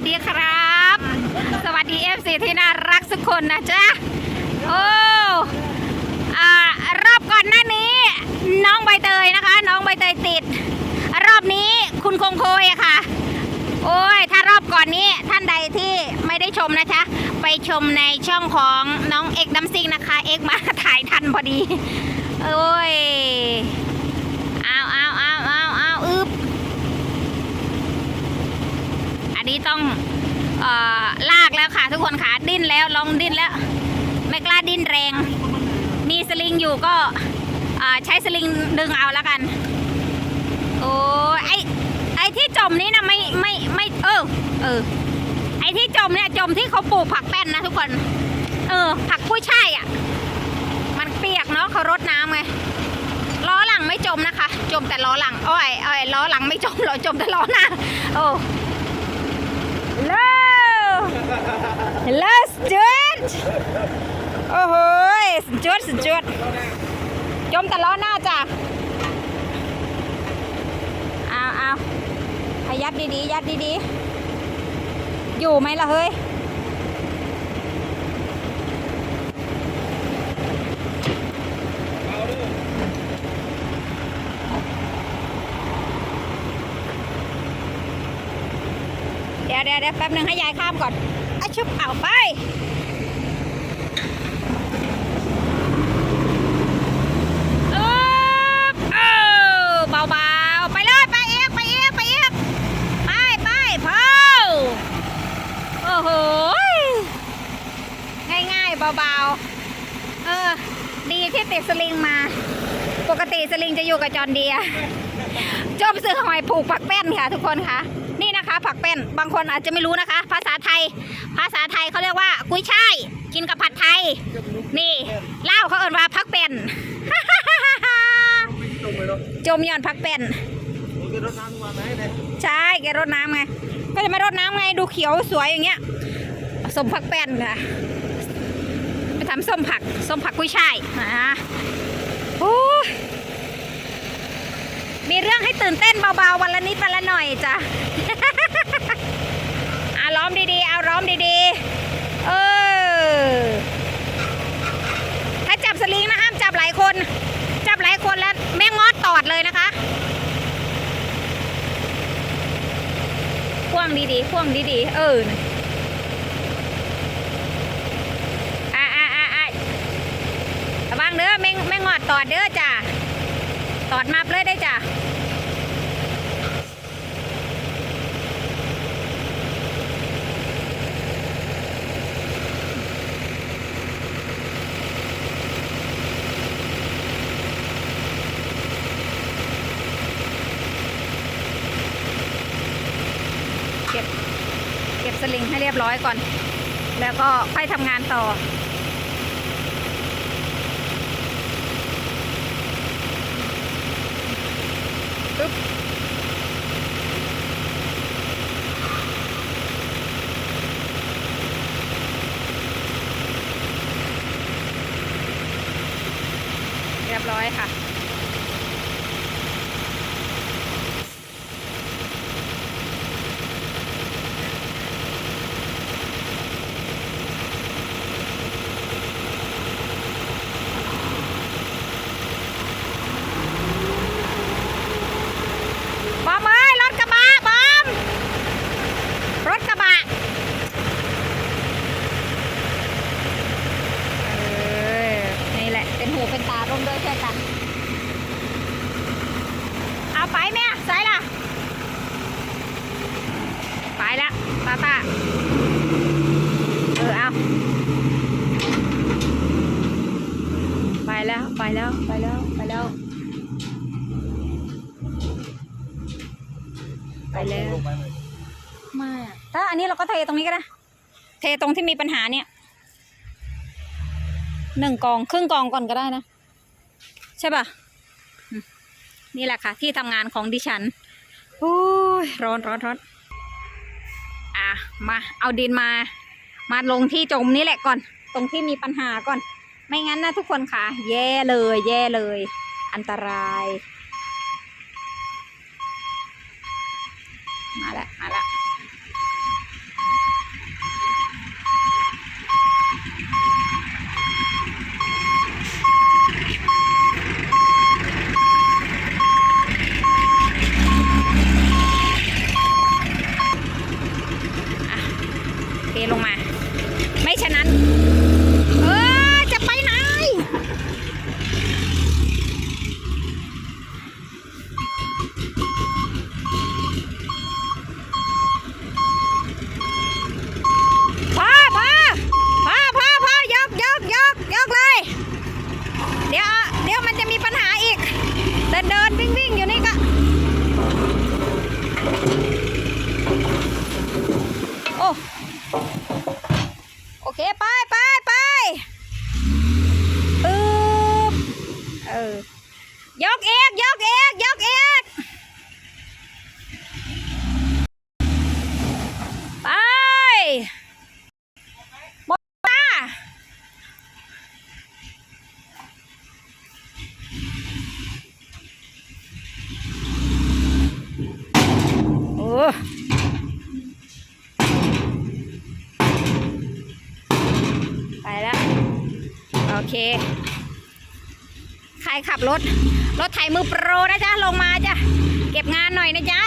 สดีครับ สวัสดีเอฟซีที่น่ารักทุกคนนะจ๊ะ โอ้อ่ารอบก่อนหน้านี้ น้องใบเตยนะคะ น้องใบเตยติด รอบนี้คุณคงโคยค่ะ โอ้ย ถ้ารอบก่อนนี้ท่านใดที่ไม่ได้ชมนะจ๊ะ ไปชมในช่องของน้องเอกดัมซิงนะคะ เอกมาถ่ายทันพอดี โอ้ยอาเอาเอาเอาเอาอึบอั นี้ต้องออลากแล้วค่ะ ทุกคนขาดิ้นแล้วลองดิ้นแล้ว ไม่กล้าดิ้นแรง มีสลิงอยู่ก็ใช้สลิงดึงเอาแล้วกัน โอ้ไอไอที่จมนี่นะไม่ไม่ไม่เออเออไอที่จมเนี่ยจมที่เขาปลูกผักแป้นนะทุกคน เออ ผักกุ้ยช่ายอะ มันเปียกเนาะเขารดน้ำไงล้อหลังไม่จมนะคะ จมแต่ล้อหลังอ้อยอ้อยล้อหลังไม่จมล้อจมแต่ล้อหน้าโอ้ Hello สุดโอ้โหสุดยอดสุดยอดจมแต่ล้อหน้าจ้ะเอาเอาให้ยัดดีๆ ยัดดีๆ อยู่ไหมล่ะเฮ้ยเดี๋ยวเดี๋ยวแป๊บหนึ่งให้ยายข้ามก่อน ชุบเอาไปอึ๊บเออเบาๆ ไปเลยไปเอกไปเอกไปเอกไปไปเผาโอ้โห ง่ายๆ เบาๆ เออ ดีที่ติดสลิงมา ปกติสลิงจะอยู่กับจอนเดียจมซื้อหอยผูกผักแป้นค่ะทุกคนค่ะ ผักแป้นบางคนอาจจะไม่รู้นะคะ ภาษาไทย ภาษาไทยเขาเรียกว่ากุ้ยช่ายกินกับผัดไทย นี่เล่าเขาเอ่นว่าผักเป็นจมย้อนผักเป็นใช่แกรดน้ำไงก็จะไม่รดน้ำไงดูเขียวสวยอย่างเงี้ยสมผักแป้นค่ะไปทำส้มผักส้มผักกุ้ยช่ายอ่าโอ้มีเรื่องให้ตื่นเต้นเบาๆวันละนิดวันละหน่อยจ้ะล้อมดีๆ เอาล้อ มดีๆ เออ ถ้าจับสลิงนะห้ามจับหลายคน จับหลายคนแล้วแม่งอดตอดเลยนะคะพ่วงดีๆพ่วงดีๆ เออน่ะอ่าอ่าอ่าอ่าระวังเด้อแม่งแม่งอดตอดเด้อจ้ะตอดมาเลยได้จ้ะ เก็บ เก็บ สลิงให้เรียบร้อยก่อน แล้วก็ค่อยทำงานต่อ ปึ๊บเรียบร้อยค่ะ บอมเอ้ยรถกระบะบอม รถกระบะเออนี่แหละ เป็นหูเป็นตาร่วมด้วยช่วยกัน เอาไปแม่ใส่ล่ะ ไปแล้วตาตาเออเอา ไป แล้วไปแล้วไปแล้วไปแล้ว ไปแล้วม่อะถ้าอันนี้เราก็เทตรงนี้ก็ได้เทตรงที่มีปัญหาเนี่ยหนึ่งกองครึ่งกองก่อนก็ได้นะ ใช่ป่ะ นี่แหละค่ะ ที่ทำงานของดิฉันโอ้ยร้อนร้อนร้อนอะมาเอาดินมา มาลงที่จมนี้แหละก่อน ตรงที่มีปัญหาก่อน ไม่งั้นนะทุกคนค่ะ แย่เลย แย่เลย อันตราย มาแล้วมาแล้ว ลงมา ไม่ฉะนั้น เออ จะไปไหน พอพอพอพอพอยกยกยกยกเลย เดี๋ยว เดี๋ยวมันจะมีปัญหาอีก เดินเดินวิ่งวิ่งอยู่นี่ก็ โอ้ โอเค ไปไปไปเออเออยกเอกยกเอกยกเอกไปหมดตาโอ้ ไปแล้ว โอเค ใค รขับรถ รถไถมือโปรนะจ๊ะ ลงมาจ้ะ เก็บงานหน่อยนะจ๊ะ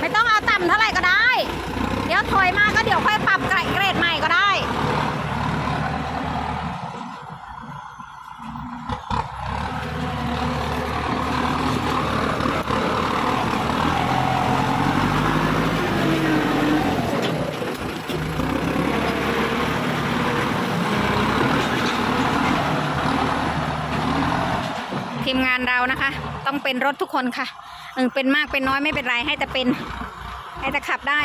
ไม่ต้องเอาต่ำเท่าไหร่ก็ได้ เดี๋ยวถอยมาก็เดี๋ยวค่อยปรับเกรดเกรดใหม่ก็ได้ ทีมงานเรานะคะ ต้องเป็นรถทุกคนค่ะเออเป็นมากเป็นน้อยไม่เป็นไรให้แต่เป็น ให้แต่ขับได้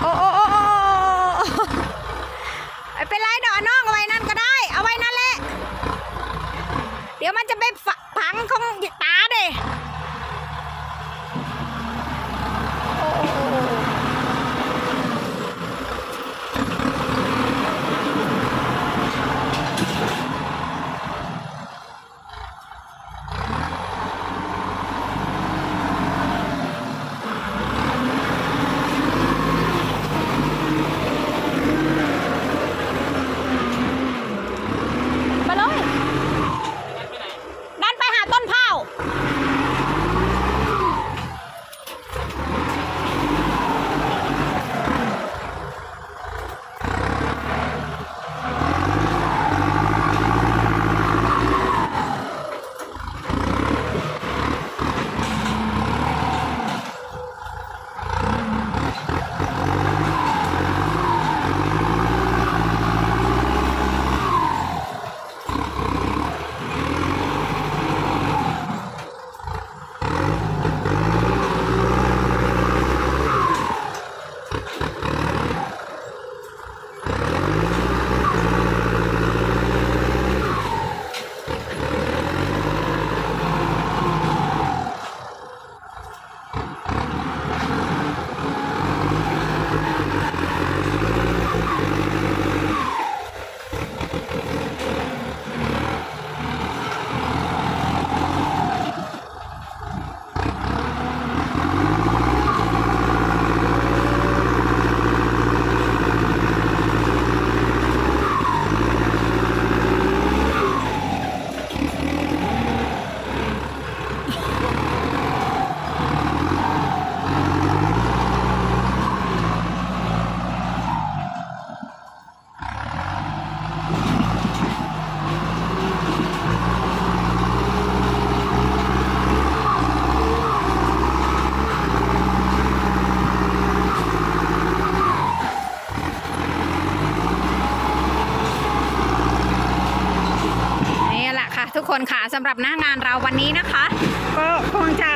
โอ้โอ้โอ้เป็นไรดอกน้องเอาไว้นั่นก็ได้ เอาไว้นั่นแหละ เดี๋ยวมันจะไปฝังของตาเด้ หรับหน้างานเราวันนี้นะคะ ก็คงจะ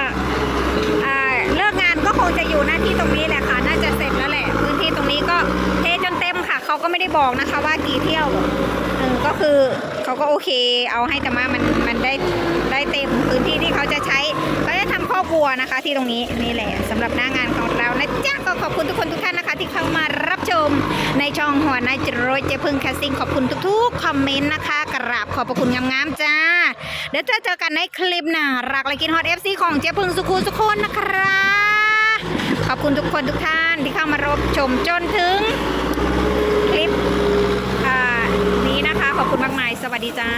เลิกงานก็คงจะอยู่หน้าที่ตรงนี้แหละค่ะ น่าจะเสร็จแล้วแหละพื้นที่ตรงนี้ก็เทจนเต็มค่ะ เขาก็ไม่ได้บอกนะคะว่ากี่เที่ยวก็คือเขาก็โอเค เอาให้แต่มามันมันได้ได้เต็มพื้นที่ที่เขาจะใช้เขาจะทำครอบครัวนะคะ ที่ตรงนี้นี่แหละสำหรับหน้างานของเรานะจ๊ะก็ขอบคุณทุกคนทุกท่านนะคะ ที่เข้ามา ในช่องหัวนายจรวยเจพึ่งแคสติ้งขอบคุณทุกๆ คอมเมนต์นะคะ กราบขอบพระคุณงามๆจ้า เดี๋ยวจะเจอกันในคลิปหน้ารักและกินฮอตเอฟซีของเจพึ่งสุขุสุคนนะครับขอบคุณทุกคนทุกท่านที่เข้ามารับชมจนถึง คลิปนี้นะคะ ขอบคุณมากมาย สวัสดีจ้า